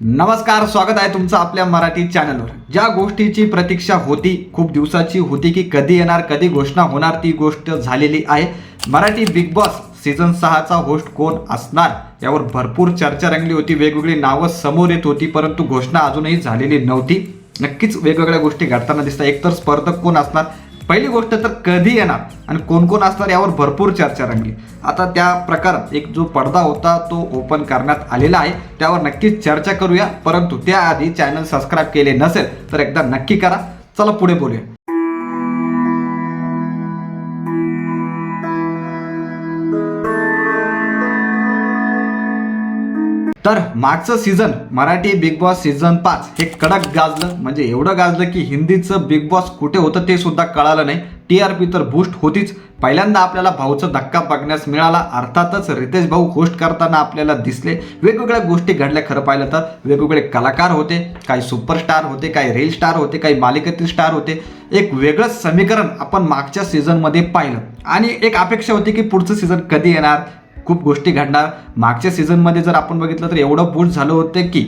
नमस्कार स्वागत आहे तुमचं आपल्या मराठी चॅनलवर. ज्या गोष्टीची प्रतीक्षा होती खूप दिवसाची होती की कधी येणार कधी घोषणा होणार ती गोष्ट झालेली आहे. मराठी बिग बॉस सीझन सहाचा होस्ट कोण असणार? यावर भरपूर चर्चा रंगली होती वेगवेगळी नावं समोर येत होती परंतु घोषणा अजूनही झालेली नव्हती. नक्कीच वेगवेगळ्या गोष्टी घडताना दिसतात. एकतर स्पर्धक कोण असणार? पहिली गोष्ट तर कधी येणार आणि कोण कोण असणार यावर भरपूर चर्चा रंगली. आता त्या प्रकारात एक जो पडदा होता तो ओपन करण्यात आलेला आहे त्यावर नक्कीच चर्चा करूया. परंतु त्याआधी चॅनल सबस्क्राईब केले नसेल तर एकदा नक्की करा. चला पुढे बोलूया. तर मागचं season Marathi Bigg Boss season पाच हे कडक गाजलं. म्हणजे एवढं गाजलं की हिंदीचं बिग बॉस कुठे होतं ते सुद्धा कळालं नाही. टी आर पी तर बूस्ट होतीच. पहिल्यांदा आपल्याला भाऊचा धक्का बघण्यास मिळाला. अर्थातच रितेश भाऊ होस्ट करताना आपल्याला दिसले. वेगवेगळ्या गोष्टी घडल्या खरं पाहिलं तर. वेगवेगळे कलाकार होते काही सुपरस्टार होते काही रील स्टार होते काही मालिकेतील स्टार होते. एक वेगळंच समीकरण आपण मागच्या सीझनमध्ये पाहिलं. आणि एक अपेक्षा होती की पुढचं सीझन कधी येणार? खूप गोष्टी घडणार. मागच्या सीझनमध्ये जर आपण बघितलं तर एवढं बूट झालं होतं की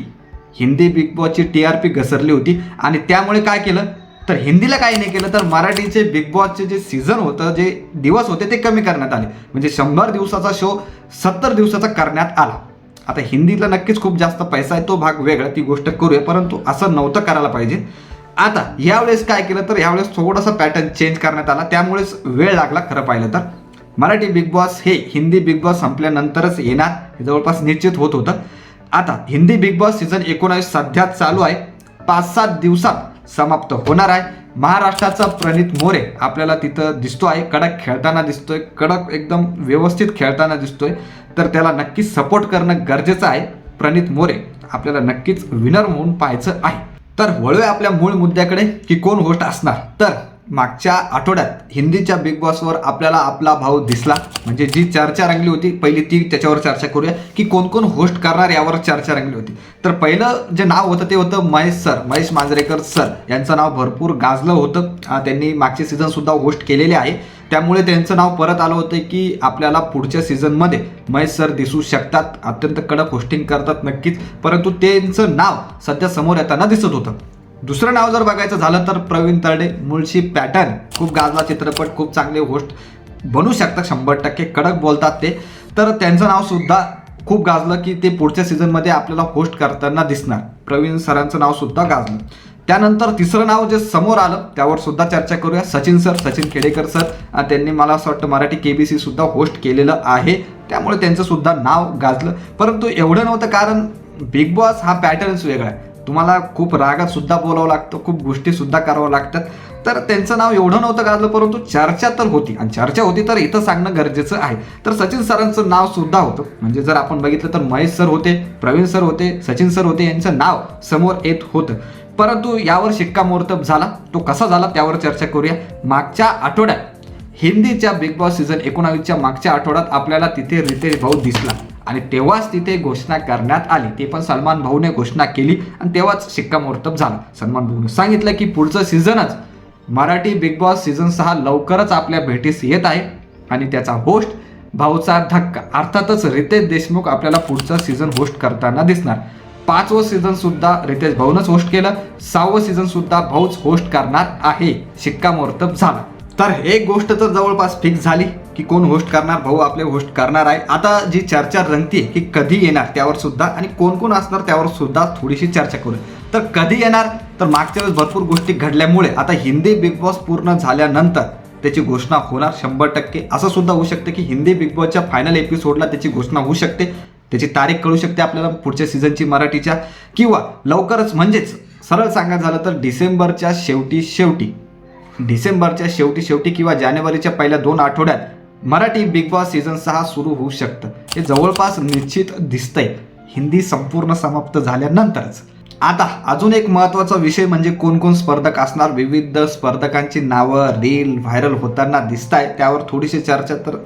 हिंदी बिग बॉसची टी आर पी घसरली होती आणि त्यामुळे काय केलं? तर हिंदीला काही नाही केलं तर मराठीचे बिग बॉसचे जे सीझन होतं जे दिवस होते ते कमी करण्यात आले. म्हणजे शंभर दिवसाचा शो सत्तर दिवसाचा करण्यात आला. आता हिंदीला नक्कीच खूप जास्त पैसा आहे तो भाग वेगळा ती गोष्ट करूया परंतु असं नव्हतं करायला पाहिजे. आता यावेळेस काय केलं तर यावेळेस थोडासा पॅटर्न चेंज करण्यात आला त्यामुळेच वेळ लागला खरं पाहिलं तर. मराठी बिग बॉस हे हिंदी बिग बॉस संपल्यानंतरच येणार. हे जवळपास निश्चित होत होतं. आता हिंदी बिग बॉस सीझन एकोणावीस सध्या चालू आहे. पाच सात दिवसात समाप्त होणार आहे. महाराष्ट्राचा प्रणित मोरे आपल्याला तिथं दिसतो आहे कडक खेळताना दिसतोय. कडक एकदम व्यवस्थित खेळताना दिसतोय. तर त्याला नक्कीच सपोर्ट करणं गरजेचं आहे. प्रणित मोरे आपल्याला नक्कीच विनर म्हणून पाहायचं आहे. तर वळूया आपल्या मूळ मुद्द्याकडे की कोण होस्ट असणार? तर मागच्या आठवड्यात हिंदीच्या बिग बॉसवर आपल्याला आपला भाऊ दिसला. म्हणजे जी चर्चा रंगली होती पहिली ती त्याच्यावर चर्चा करूया की कोण कोण होस्ट करणार यावर चर्चा रंगली होती. तर पहिलं जे नाव होतं ते होतं महेश सर महेश मांजरेकर सर. यांचं नाव भरपूर गाजलं होतं. त्यांनी मागचे सीझनसुद्धा होस्ट केलेले आहे. त्यामुळे त्यांचं नाव परत आलं होतं की आपल्याला पुढच्या सीझनमध्ये महेश सर दिसू शकतात. अत्यंत कडक होस्टिंग करतात नक्कीच. परंतु त्यांचं नाव सध्या समोर येताना दिसत होतं. दुसरं नाव जर बघायचं झालं तर प्रवीण तरडे मुळशी पॅटर्न. खूप गाजला चित्रपट खूप चांगले होस्ट बनू शकतात शंभर टक्के कडक बोलतात ते. तर त्यांचं नाव सुद्धा खूप गाजलं की ते पुढच्या सीझनमध्ये आपल्याला होस्ट करताना दिसणार. प्रवीण सरांचं नाव सुद्धा गाजलं. त्यानंतर तिसरं नाव जे समोर आलं त्यावर सुद्धा चर्चा करूया. Sachin sir Sachin Khedekar sir. त्यांनी मला असं वाटतं मराठी के बी सी सुद्धा होस्ट केलेलं आहे. त्यामुळे त्यांचं सुद्धा नाव गाजलं. परंतु एवढं नव्हतं कारण बिग बॉस हा पॅटर्नच वेगळा आहे. तुम्हाला खूप रागात सुद्धा बोलावं लागतं खूप गोष्टी सुद्धा करावं लागतात. तर त्यांचं नाव एवढं नव्हतं गाजलं परंतु चर्चा तर होती. आणि चर्चा होती तर इथं सांगणं गरजेचं आहे. तर सचिन सरांचं नाव सुद्धा होतं. म्हणजे जर आपण बघितलं तर महेश सर होते प्रवीण सर होते सचिन सर होते यांचं नाव समोर येत होतं. परंतु यावर शिक्कामोर्तब झाला. तो कसा झाला त्यावर चर्चा करूया. मागच्या आठवड्यात हिंदीच्या बिग बॉस सीझन एकोणावीसच्या मागच्या आठवड्यात आपल्याला तिथे रितेश भाऊ दिसला. आणि तेव्हाच तिथे घोषणा करण्यात आली. ते पण सलमान भाऊने घोषणा केली आणि तेव्हाच शिक्कामोर्तब झाला. सलमान भाऊने सांगितलं की पुढचं सीझनच मराठी बिग बॉस सीझन सहा लवकरच आपल्या भेटीस येत आहे आणि त्याचा होस्ट भाऊचा धक्का. अर्थातच रितेश देशमुख आपल्याला पुढचं सीझन होस्ट करताना दिसणार. पाचवं सीझन सुद्धा रितेश भाऊनच होस्ट केलं. सहावं सीझन सुद्धा भाऊच होस्ट करणार आहे. शिक्कामोर्तब झाला. तर एक गोष्ट तर जवळपास फिक्स झाली. की कोण होस्ट करणार? भाऊ आपले होस्ट करणार आहे. आता जी चर्चा रंगते की कधी येणार त्यावर सुद्धा आणि कोण कोण असणार त्यावर सुद्धा थोडीशी चर्चा करू. तर कधी येणार? तर मागच्या वेळेस भरपूर गोष्टी घडल्यामुळे आता हिंदी बिग बॉस पूर्ण झाल्यानंतर त्याची घोषणा होणार शंभर टक्के. असं सुद्धा होऊ शकतं की हिंदी बिग बॉसच्या फायनल एपिसोडला त्याची घोषणा होऊ शकते. त्याची तारीख कळू शकते आपल्याला पुढच्या सीझनची मराठीच्या. किंवा लवकरच म्हणजेच सरळ सांगायचं झालं तर डिसेंबरच्या शेवटी शेवटी. डिसेंबरच्या शेवटी शेवटी किंवा जानेवारीच्या पहिल्या दोन आठवड्यात मराठी बिग बॉस सीझन सहा सुरू होऊ शकतं. हे जवळपास निश्चित दिसतंय. हिंदी संपूर्ण समाप्त झाल्यानंतरच. आता अजून एक महत्त्वाचा विषय म्हणजे कोण कोण स्पर्धक असणार? विविध स्पर्धकांची नावं रील व्हायरल होताना दिसत आहे त्यावर थोडीशी चर्चा तर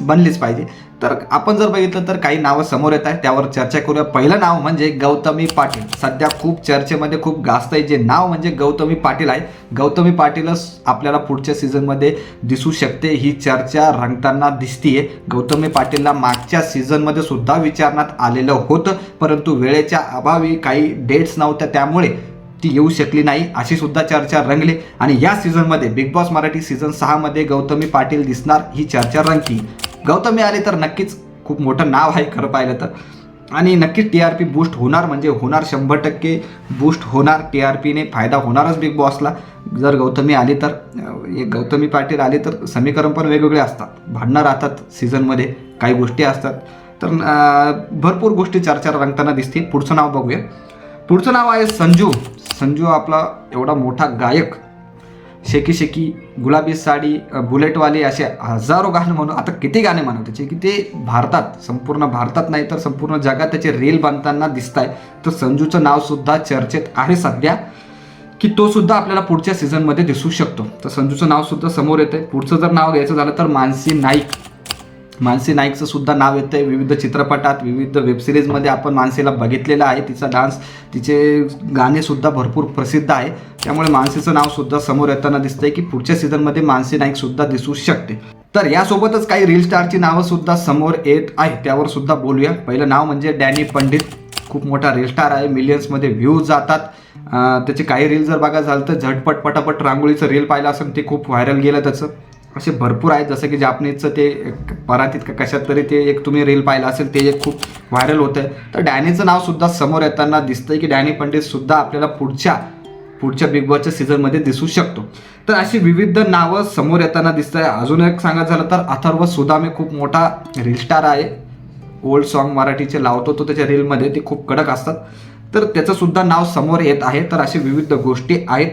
बनलीच पाहिजे. तर आपण जर बघितलं तर काही नावं समोर येत आहे त्यावर चर्चा करूया. पहिलं नाव म्हणजे गौतमी पाटील. सध्या खूप चर्चेमध्ये खूप गाजत आहे. जे नाव म्हणजे गौतमी पाटील आहे. गौतमी पाटीलच आपल्याला पुढच्या सीझनमध्ये दिसू शकते. ही चर्चा रंगताना दिसतीये. गौतमी पाटीलला मागच्या सीझनमध्ये सुद्धा विचारण्यात आलेलं होतं. परंतु वेळेच्या अभावी काही डेट्स नव्हत्या. त्यामुळे ती येऊ शकली नाही अशी सुद्धा चर्चा रंगली. आणि या सीझनमध्ये बिग बॉस मराठी सीझन सहामध्ये गौतमी पाटील दिसणार ही चर्चा रंगती गौतमी आली तर नक्कीच खूप मोठं नाव आहे खरं पाहिलं तर. आणि नक्कीच टी आर पी बूस्ट होणार म्हणजे होणार शंभर टक्के बूस्ट होणार. टी आर पीने फायदा होणारच बिग बॉसला जर गौतमी आली तर गौतमी पाटील आली तर समीकरण पण वेगवेगळे असतात. भांडणं राहतात सीझनमध्ये काही गोष्टी असतात. तर भरपूर गोष्टी चर्चा रंगताना दिसतील. पुढचं नाव बघूया. पुढचं नाव आहे संजू. संजू आपला एवढा मोठा गायक. शेकी शेकी गुलाबी साडी बुलेटवाली असे हजारो गाणे म्हणून आता किती गाणे म्हणू त्याचे की ते भारतात संपूर्ण भारतात नाही तर संपूर्ण जगात त्याचे रील बनताना दिसत आहे तर संजूचं नावसुद्धा चर्चेत आहे सध्या की तो सुद्धा आपल्याला पुढच्या सीझनमध्ये दिसू शकतो. तर संजूचं नावसुद्धा समोर येतं आहे पुढचं जर नाव घ्यायचं झालं तर मानसी नाईक. मानसी नाईकचं सुद्धा नाव येतं आहे विविध चित्रपटात विविध वेबसिरीजमध्ये आपण मानसीला बघितलेलं आहे. तिचा डान्स तिचे गाणेसुद्धा भरपूर प्रसिद्ध आहे. त्यामुळे मानसीचं नाव सुद्धा समोर येताना दिसतंय की पुढच्या सीझनमध्ये मानसी नाईकसुद्धा दिसू शकते. तर यासोबतच काही रील स्टारची नावंसुद्धा समोर येत आहे त्यावर सुद्धा बोलूया. पहिलं नाव म्हणजे डॅनी पंडित. खूप मोठा रील स्टार आहे. मिलियन्समध्ये व्ह्यूज जातात. त्याचे काही रील जर बघा झालं तर झटपट पटापट रांगोळीचं रील पाहिलं असेल ते खूप व्हायरल गेलं त्याचं. असे भरपूर आहेत जसं की जापनीजचं ते एक परातीत का कशात तरी ते एक तुम्ही रील पाहिलं असेल ते एक खूप व्हायरल होतं आहे तर डॅनीचं नावसुद्धा समोर येताना दिसतंय की डॅनी पंडितसुद्धा आपल्याला पुढच्या पुढच्या बिग बॉसच्या सीझनमध्ये दिसू शकतो. तर अशी विविध नावं समोर येताना दिसत आहे अजून एक सांगायचं झालं तर अथर्व सुदामे खूप मोठा रील स्टार आहे. ओल्ड सॉन्ग मराठीचे लावतो तो त्याच्या रीलमध्ये ते खूप कडक असतात. तर त्याचंसुद्धा नाव समोर येत आहे. तर अशी विविध गोष्टी आहेत.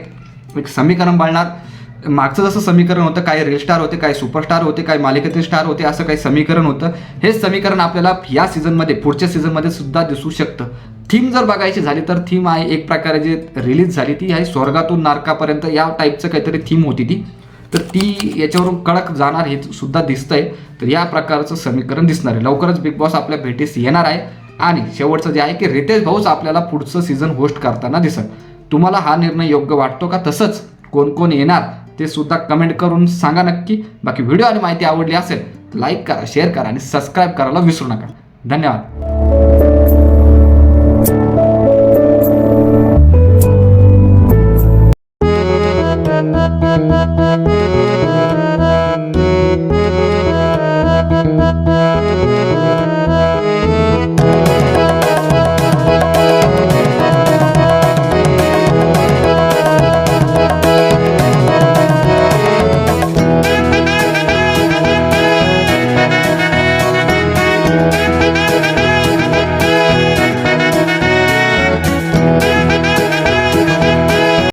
एक समीकरण बाळणार मागचं जसं समीकरण होतं काय रीलस्टार होते काय सुपरस्टार होते काय मालिकेतील स्टार होते असं काही समीकरण होतं. हेच समीकरण आपल्याला या सीझनमध्ये पुढच्या सीझनमध्ये सुद्धा दिसू शकतं. थीम जर बघायची झाली तर थीम आहे एक प्रकारे जी रिलीज झाली ती आहे स्वर्गातून नारकापर्यंत या टाईपचं काहीतरी थीम होती ती. तर ती याच्यावरून कडक जाणार हे सुद्धा दिसतंय. तर या प्रकारचं समीकरण दिसणार आहे. लवकरच बिग बॉस आपल्या भेटीस येणार आहे. आणि शेवटचं जे आहे की रितेश भाऊच आपल्याला पुढचं सीझन होस्ट करताना दिसत. तुम्हाला हा निर्णय योग्य वाटतो का? तसंच कोण कोण येणार? ते सुद्धा कमेंट करून सांगा नक्की. बाकी व्हिडिओ आणि माहिती आवडली असेल लाईक करा शेअर करा आणि सबस्क्राईब करायला विसरू नका. धन्यवाद.